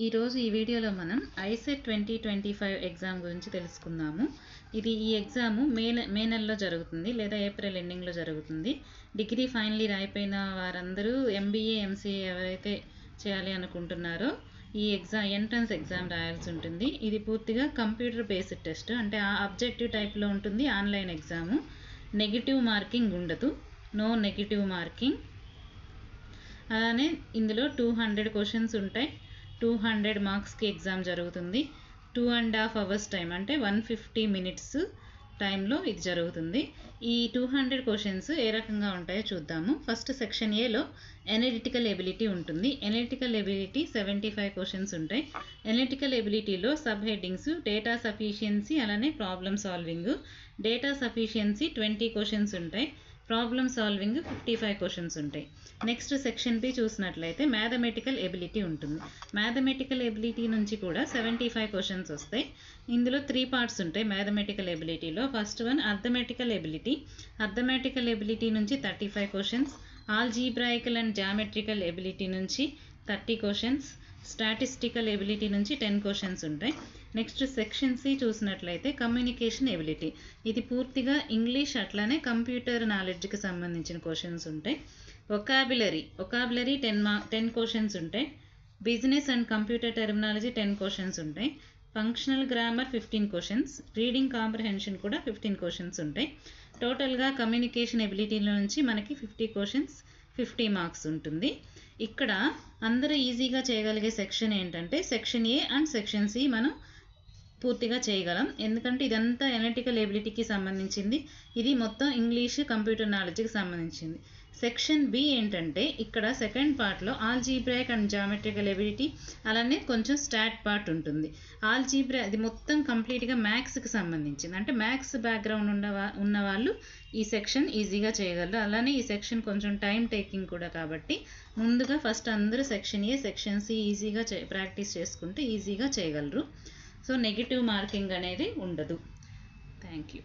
ఈరోజు ఈ వీడియోలో మనం ICET twenty twenty five exam గురించి తెలుసుకుందాము. ఇది ఈ ఎగ్జాము మే నె- మే నెలలో జరుగుతుంది లేదా ఏప్రిల్ ఎండింగ్లో జరుగుతుంది. డిగ్రీ ఫైనల్ ఇయర్ అయిపోయిన వారందరూ ఎంబీఏ ఎంసీఏ ఎవరైతే చేయాలి అనుకుంటున్నారో ఈ ఎగ్జామ్ ఎంట్రన్స్ ఎగ్జామ్ రాయాల్సి ఉంటుంది. ఇది పూర్తిగా కంప్యూటర్ బేస్డ్ టెస్ట్. అంటే ఆ అబ్జెక్టివ్ టైప్లో ఉంటుంది ఆన్లైన్ ఎగ్జాము. నెగిటివ్ మార్కింగ్ ఉండదు. No negative marking. అలానే ఇందులో టూ హండ్రెడ్ క్వశ్చన్స్ ఉంటాయి. టూ హండ్రెడ్ మార్క్స్కి ఎగ్జామ్ జరుగుతుంది. Two and half hours time అంటే వన్ ఫిఫ్టీ మినిట్స్ టైంలో ఇది జరుగుతుంది. ఈ టూ హండ్రెడ్ క్వశ్చన్స్ ఏ రకంగా ఉంటాయో చూద్దాము. ఫస్ట్ సెక్షన్ ఏలో ఎనలిటికల్ ఎబిలిటీ ఉంటుంది. Analytical ability seventy five questions ఉంటాయి. ఎనలిటికల్ ఎబిలిటీలో సబ్ హెడ్డింగ్స్ డేటా సఫిషియన్సీ అలానే problem solving data sufficiency twenty questions ఉంటాయి. Problem solving fifty five questions ఉంటాయి. నెక్స్ట్ సెక్షన్ బి చూసినట్లయితే మ్యాథమెటికల్ ఎబిలిటీ ఉంటుంది. మ్యాథమెటికల్ ఎబిలిటీ నుంచి కూడా సెవెంటీ ఫైవ్ క్వశ్చన్స్ వస్తాయి. ఇందులో త్రీ పార్ట్స్ ఉంటాయి mathematical ఎబిలిటీలో first one arithmetical ability arithmetical ability నుంచి thirty five questions algebraical and geometrical ability నుంచి థర్టీ క్వశ్చన్స్. స్టాటిస్టికల్ ఎబిలిటీ నుంచి టెన్ క్వశ్చన్స్ ఉంటాయి. నెక్స్ట్ సెక్షన్ సి చూసినట్లయితే కమ్యూనికేషన్ ఎబిలిటీ. ఇది పూర్తిగా ఇంగ్లీష్ అట్లానే కంప్యూటర్ నాలెడ్జ్కి సంబంధించిన క్వశ్చన్స్ ఉంటాయి. ఒకాబులరీ ఒకాబులరీ టెన్ మా టెన్ క్వశ్చన్స్ ఉంటాయి. Business and computer terminology ten questions ఉంటాయి. Functional grammar fifteen questions. Reading comprehension కూడా ఫిఫ్టీన్ క్వశ్చన్స్ ఉంటాయి. టోటల్గా కమ్యూనికేషన్ ఎబిలిటీలో నుంచి మనకి ఫిఫ్టీ క్వశ్చన్స్ ఫిఫ్టీ మార్క్స్ ఉంటుంది. ఇక్కడ అందరూ ఈజీగా చేయగలిగే సెక్షన్ ఏంటంటే section A and section C మనం పూర్తిగా చేయగలం. ఎందుకంటే ఇదంతా ఎనలిటికల్ ఎబిలిటీకి సంబంధించింది. ఇది మొత్తం ఇంగ్లీష్ కంప్యూటర్ నాలెడ్జ్కి సంబంధించింది. సెక్షన్ బి ఏంటంటే ఇక్కడ సెకండ్ పార్ట్లో ఆల్జీబ్రాక్ అండ్ జామెట్రికల్ ఎబిలిటీ అలానే కొంచెం స్టాట్ పార్ట్ ఉంటుంది. ఆల్జీబ్రా అది మొత్తం కంప్లీట్గా మ్యాథ్స్కి సంబంధించింది. అంటే మ్యాథ్స్ బ్యాక్గ్రౌండ్ ఉన్న ఉన్న వాళ్ళు ఈ సెక్షన్ ఈజీగా చేయగలరు. అలానే ఈ సెక్షన్ కొంచెం టైం టేకింగ్ కూడా కాబట్టి ముందుగా ఫస్ట్ అందరూ సెక్షన్ ఏ సెక్షన్ సి ఈజీగా చే ప్రాక్టీస్ చేసుకుంటే ఈజీగా చేయగలరు. సో నెగిటివ్ మార్కింగ్ అనేది ఉండదు. Thank you